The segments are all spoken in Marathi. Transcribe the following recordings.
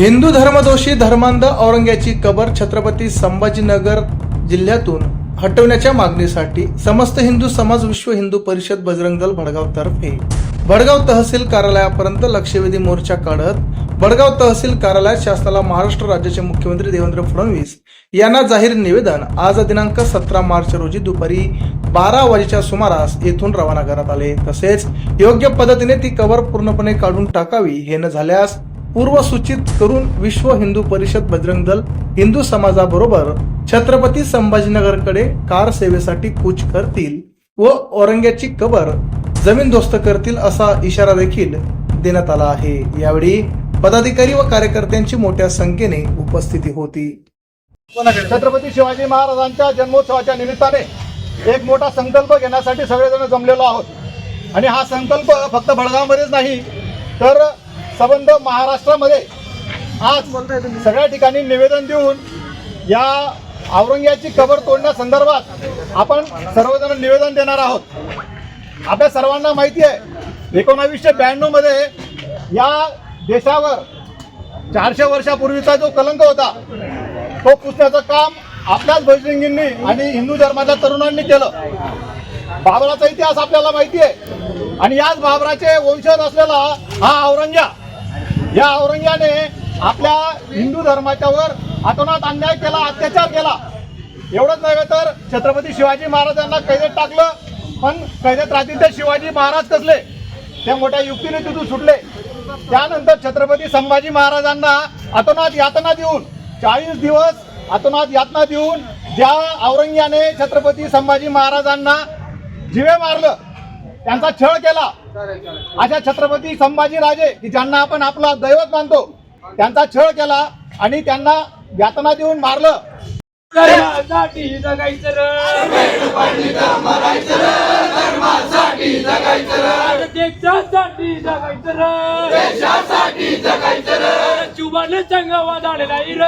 हिंदू धर्मदोषी धर्मांध औरंग्याची कबर छत्रपती संभाजीनगर जिल्ह्यातून हटवण्याच्या मागणीसाठी समस्त हिंदू समाज विश्व हिंदू परिषद बजरंग दल भडगाव तर्फे. भडगाव तहसील कार्यालयापर्यंत लक्षवेधी मोर्चा काढत भडगाव तहसील कार्यालयात शासनाला महाराष्ट्र राज्याचे मुख्यमंत्री देवेंद्र फडणवीस यांना जाहीर निवेदन आज दिनांक सतरा मार्च रोजी दुपारी बारा वाजेच्या सुमारास येथून रवाना करण्यात आले. तसेच योग्य पद्धतीने ती कबर पूर्णपणे काढून टाकावी हे न झाल्यास पूर्वसूचित करून विश्व हिंदू परिषद बजरंग दल हिंदू समाजाबरोबर छत्रपती संभाजीनगरकडे कार सेवेसाठी कूच करतील व औरंग्याची कबर जमीनदोस्त करतील असा इशारा देखील देण्यात आला आहे. यावेळी पदाधिकारी व कार्यकर्त्यांची मोठ्या संख्येने उपस्थिती होती. छत्रपती शिवाजी महाराजांच्या जन्मोत्सवाच्या निमित्ताने एक मोठा संकल्प घेण्यासाठी सगळेजण जमलेलो आहोत. आणि हा संकल्प फक्त भडगावमध्येच नाही तर संबंध महाराष्ट्रामध्ये. आज सगळ्या ठिकाणी निवेदन देऊन या औरंग्याची कबर तोडण्यासंदर्भात आपण सर्वजण निवेदन देणार आहोत. आपल्या सर्वांना माहिती आहे एकोणावीसशे ब्याण्णवमध्ये या देशावर चारशे वर्षापूर्वीचा जो कलंक होता तो पुसण्याचं काम आपल्याच बजरंगींनी आणि हिंदू धर्माच्या तरुणांनी केलं. बाबराचा इतिहास आपल्याला माहिती आहे. आणि याच बाबराचे वंशज असलेला हा औरंग्या या औरंग्याने आपल्या हिंदू धर्माच्यावर अतोनात अन्याय केला अत्याचार केला. एवढंच नव्हे तर छत्रपती शिवाजी महाराजांना कैदेत टाकलं पण कैदेत राहतील ते शिवाजी महाराज कसले? ते मोठ्या युक्तीने तिथून सुटले. त्यानंतर छत्रपती संभाजी महाराजांना अतोनात यातना देऊन चाळीस दिवस अतोनात यातना देऊन ज्या औरंग्याने छत्रपती संभाजी महाराजांना जिवे मारलं त्यांचा छळ केला. अशा छत्रपती संभाजी राजे की ज्यांना आपण आपला दैवत मानतो त्यांचा छळ केला आणि त्यांना यातना देऊन मारलं. धर्मासाठी जगायचं र. देशासाठी जगायचं देशासाठी जगायचं शुभान संगावा झालेला इर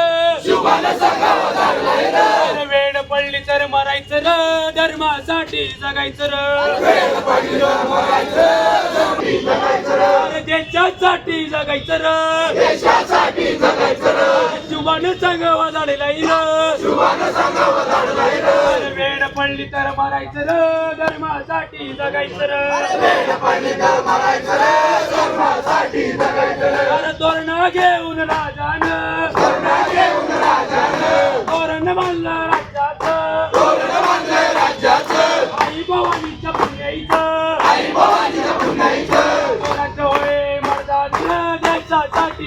शुभान संगावा झालेला वेळ पडली तर मरायचं धर्मासाठी जगायचं र वेळ पडली तर मरायचं देशासाठी जगायचं र. देशासाठी जगायचं र. शुभान संगावा झालेला र. शुभान संगावा झालेला र. वेळ पडली तर मरायचं र. धर्मासाठी जगायचं र. अरे तोरणा घेऊन राजान. तोरण बांधलं राज्याचं. आई भवानीच्या पुण्याईचं. तोराचं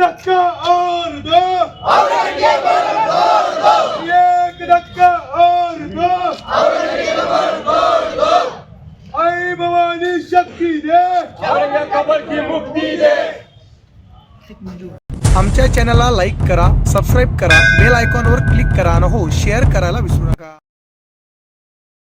धक्का और दो। एक धक्का और दो। आई भवानी शक्ती दे। खबर की मुक्ती दे। आमच्या चॅनलला लाईक करा सबस्क्राईब करा बेल आयकॉनवर क्लिक करा आणि हो शेअर करायला विसरू नका.